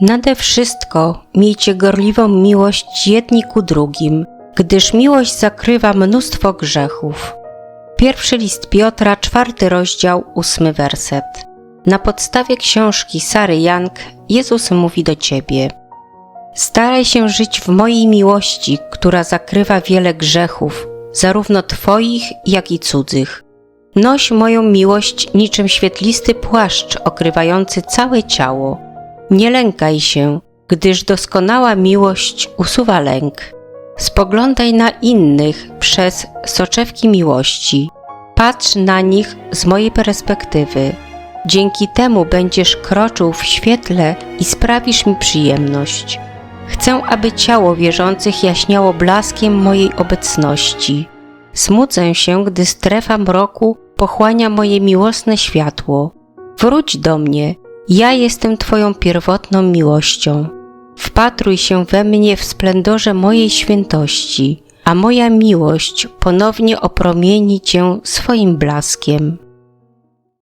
Nade wszystko miejcie gorliwą miłość jedni ku drugim, gdyż miłość zakrywa mnóstwo grzechów. Pierwszy list Piotra, czwarty rozdział, ósmy werset. Na podstawie książki Sary Young Jezus mówi do Ciebie Staraj się żyć w mojej miłości, która zakrywa wiele grzechów, zarówno Twoich, jak i cudzych. Noś moją miłość niczym świetlisty płaszcz okrywający całe ciało. Nie lękaj się, gdyż doskonała miłość usuwa lęk. Spoglądaj na innych przez soczewki miłości. Patrz na nich z mojej perspektywy. Dzięki temu będziesz kroczył w świetle i sprawisz mi przyjemność. Chcę, aby ciało wierzących jaśniało blaskiem mojej obecności. Smucę się, gdy strefa mroku pochłania moje miłosne światło. Wróć do mnie, ja jestem Twoją pierwotną miłością. Wpatruj się we mnie w splendorze mojej świętości, a moja miłość ponownie opromieni Cię swoim blaskiem.